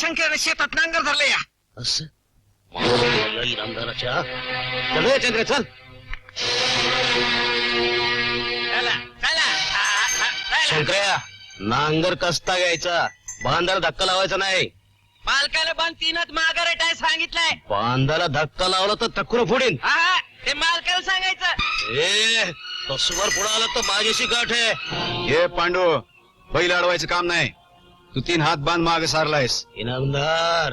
शंकराने शेतात नांगर धरले या. असं? चल रे चंद्र चल. चला चला. आ, आ, चला. शंकर्या नांगर कसता घ्यायचा. बांधाला धक्का लावायचा नाही. मालकाला बांध तीनच माघार टाय सांगितलंय. बांधाला धक्का लावला तर टक्कुर फोडीन. हा हा, ते मालकाला सांगायचं. ए तसवर पुढे आला तर माझ्याशी गाठ आहे. हे पांडू बैल अडवायचं काम नाही. तू तीन हात बांध मागे सारलायस. इनामदार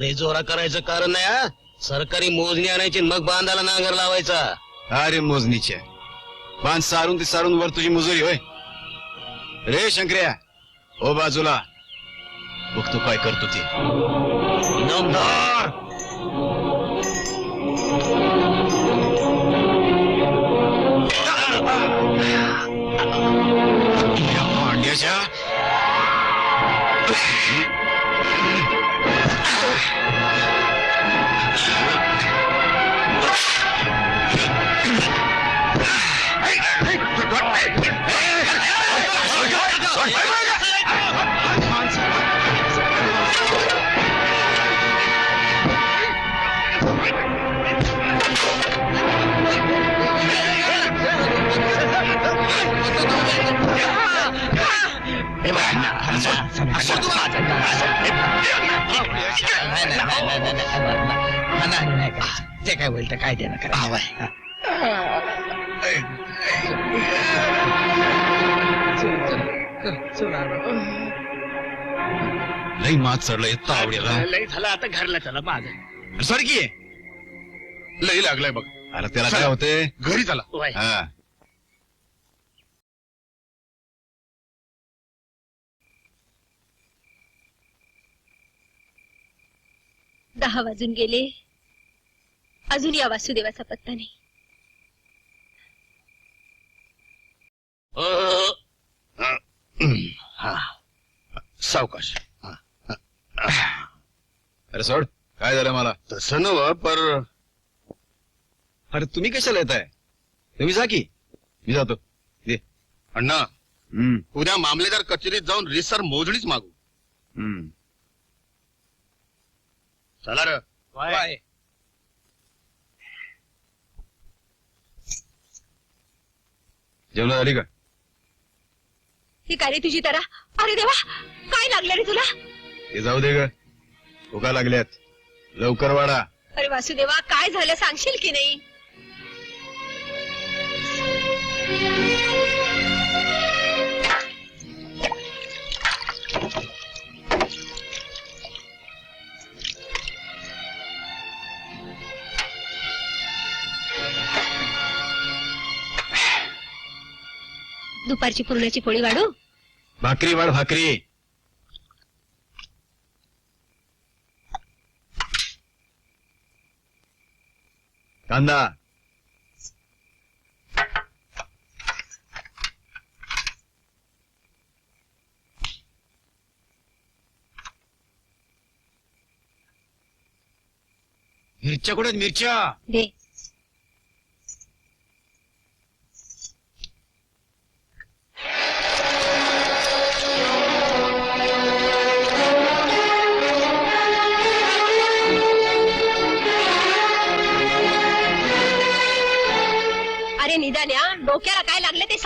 लय जोरा करायचं कारण नाही हा? सरकारी मोजणी आणायची आणि मग बांधाला नांगर लावायचा. अरे मोजणीच्या बांध सारून ते सारून वर तुझी मुजुरी होय? रे शंकर्या हो बाजूला. बघतो काय करतो ते. इनामदार! काय बोलत काय ते ना लई मात चढला येत आवड्याला लय झालं आता घरला चला माझं. सरकी लई लागलाय बघ. अरे त्याला काय होते? घरी चला. वय. हा. दहा वाजून गेले. अजून या वासुदेवाचा पत्ता नाही. सावकाश. अरे सोड काय झालं मला? तसं नव पर अरे तुम्ही कशाला येत आहे तुम्ही जा की. मी जातो. दे अण्णा हम्म, उद्या मामलेदार कचेरीत जाऊन रिसर मोजणीच मागू. हम्म. चला र. जेवण झाली का? ही काय रे तुझी तरा अरे देवा काय लागलं रे तुला? ते जाऊ दे ग. उगा लागल्यात. लवकर वाडा. अरे वासुदेवा काय झालं सांगशील की नाही? दुपारची पुरणाची पोळी वाढू भाकरी वाढ भाकरी कांदा मिरच्या कुठे आहेत मिरच्या दे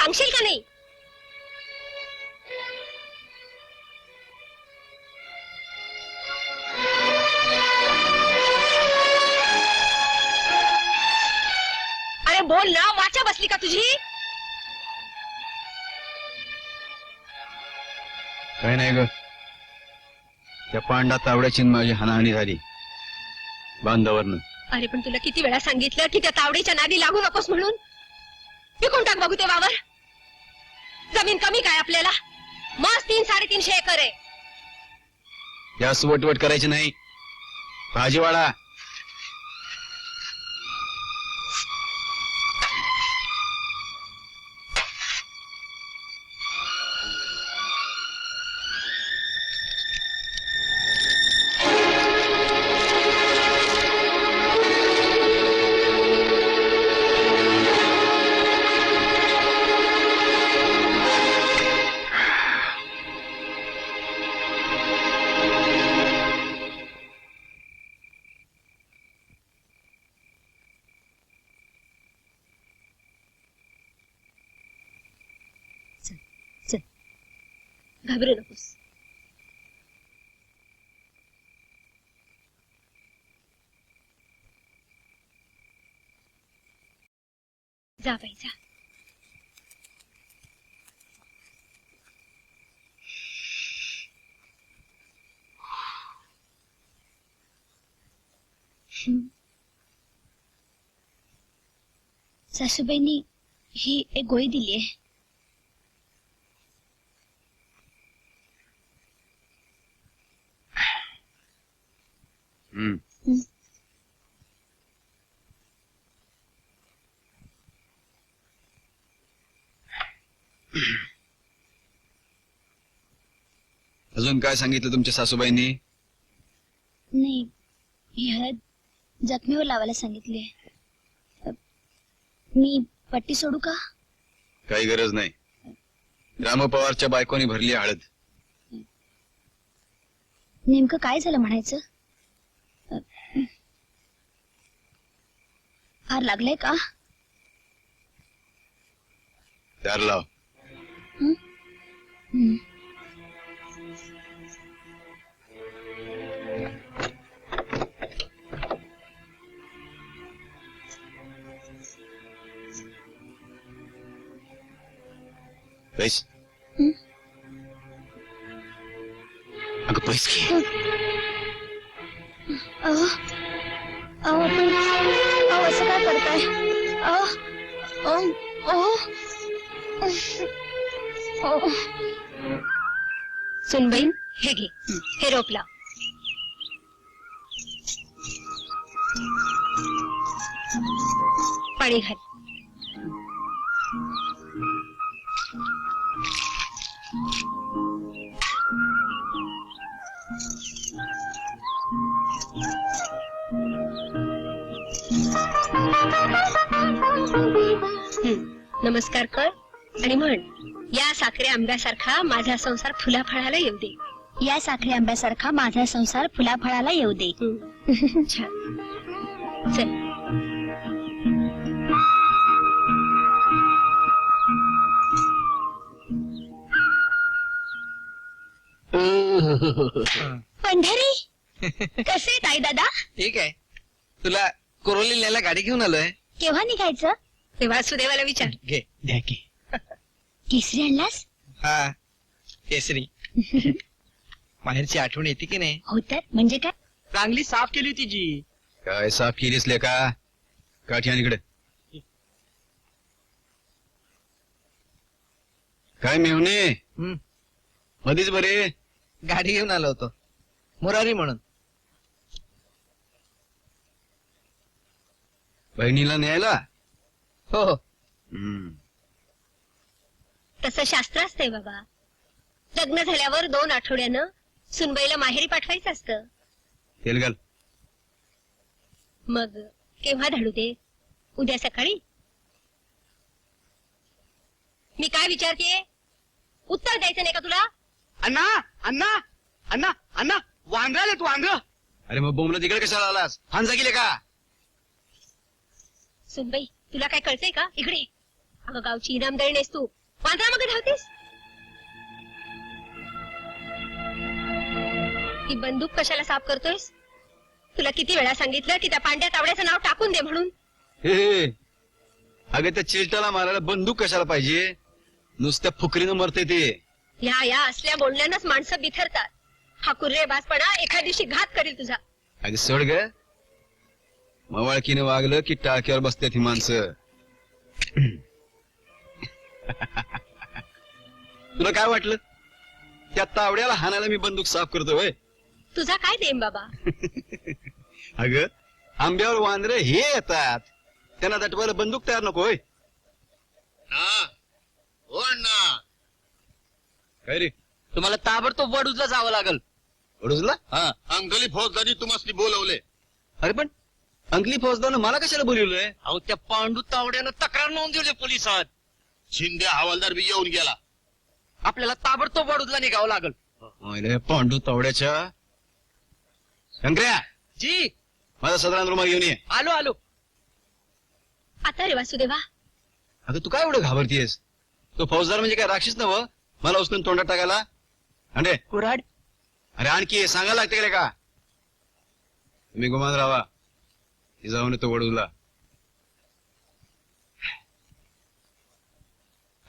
सांगशील का नाही? अरे बोल ना वाचा बसली का तुझी? काय नाही ग. त्या पांडा तावड्याची न माझी हाणाहाणी झाली. बांधावरनं. अरे पण तुला किती वेळा सांगितलं की त्या तावडीच्या नादी लागू नकोस म्हणून? विकून टाक बघू ते वावर. जमीन कमी काय आपल्याला? मस्त तीन साडेतीनशे एकर आहे. जास्त वटवट करायची नाही. भाजीवाडा घाबरू नकोस जा बाई जा सासूबाईंनी ही एक गोळी दिली आहे हम्म. अजून काय सांगितलं तुमच्या सासूबाईंनी? नाही. ही हळद जखमीवर लावायला सांगितली. मी पट्टी सोडू का? काही गरज नाही. राम पवारच्या बायकोनी भरली आहे हळद. नेमकं काय झालं म्हणायचं अ, हार लागलाय का? दार लाव. हं. पैस. हं? अगं पैस अहो. अहो पण सुनबाईन हे घे. हे रोप लाव पाणी घाल. नमस्कार कर आणि म्हण. या साखरे आंब्यासारखा माझा संसार फुला फळाला येऊ दे. या साखरी आंब्यासारखा माझा संसार फुलाफळाला येऊ दे. छान. चल. पंढरी? कसे ताई दादा? ठीक आहे. तुला कोरोली न्यायला गाडी घेऊन आलोय. केव्हा निघायचं? ते वासुदेवाला विचार. घे. द्या की. केसरी आणलास? हा. केसरी. माहेरची आठवण येते की नाही? हो तर. म्हणजे काय? चांगली साफ केली होती जी. काय साफ केलीस का? काठी आणि इकडे. काय मेवणे हं, मधीच बरे. गाडी घेऊन आलो होतो. मुरारी म्हणून. बहिणीला न्यायला? हो हो. हम्म. तसं शास्त्र असतंय बाबा. लग्न झाल्यावर दोन आठवड्यानं सुनबाईला माहेरी पाठवायचं असतं. तेल घाल. मग केव्हा धाडू दे? उद्या सकाळी? मी काय विचारते उत्तर द्यायचं नाही का तुला? अण्णा अण्णा अण्णा अण्णा वांद्राले तू वांद्र. अरे मग बोमला तिकडे कशाला आलास? हांजा गेले का? सुनबाई तुला काय कळतंय का? इकडे. अगं गावची इनामदारी नेस तू. वांद्रा मग धावतेस? ही बंदूक कशाला साफ करतोयस? तुला किती वेळा सांगितलं की त्या पांड्या तावड्याचं नाव टाकून दे म्हणून? हे हे. अगं त्या चिलटाला मारायला बंदूक कशाला पाहिजे? नुसत्या फुकरीनं मरते ते. या या असल्या बोलण्यानंच माणसं बिथरतात. हा कुर्रे बाजपणा एका दिवशी घात करील तुझा. अगं सोड ग. मवाळकीनं वागलं की टाक्यावर बसतात ही माणसं. तुला काय वाटलं? त्या तावड्याला हाणायला मी बंदूक साफ करतो होय. तुझा काय देम बाबा? अगं आंब्यावर वांद्रे हे येतात. त्यांना दटवायला बंदूक तयार नको होय. ना हो अण्णा. काय रे? तुम्हाला ताबडतोब वडूजला जावं लागल. रुजला हा अंकली फौजदारी तुम्हाला बोलवले. अरे पण अंकली फौजदारनं मला कशाला बोलवलंय? अहो त्या पांडू तावड्यानं तक्रार नोंदवली पोलिसात. शिंदे हवालदार बी येऊन गेला. आपल्याला ताबडतोब वडूजला निघावं लागल. अरे पांडू तावड्याच्या. शंकर्या जी! माझा सदरान रुमाल घेऊन ये. आलो आलो. आता रे वासुदेवा अगं तू काय एवढं घाबरतीयस? तो फौजदार म्हणजे काय राक्षस नव मला उचलून तोंडात टाकायला. अंडे. कुऱ्हाड. अरे आणखी सांगायला लागते का का? तुम्ही गुमान राहा. जाऊन येतो वडूला.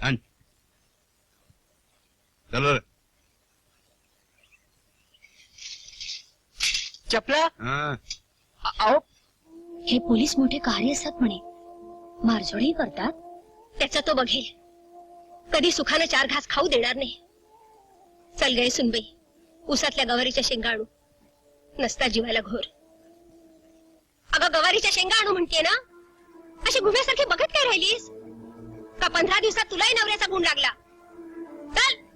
आण. चलो रे. चपला? हा. अहो. हे पोलीस मोठे कार्य असतात म्हणे. मारझोडही करतात. त्याचा तो बघेल. कधी सुखानं चार घास खाऊ देणार नाही. चल गे सुनबाई. उसातल्या गवारीच्या शेंगा आणू. नसता जीवाला घोर. अगं गवारीच्या शेंगा आणू म्हणते ना? अशी घुम्यासारखी बघत काय राहिलीस? का पंधरा दिवसात तुलाही नवऱ्याचा गुण लागला? चल.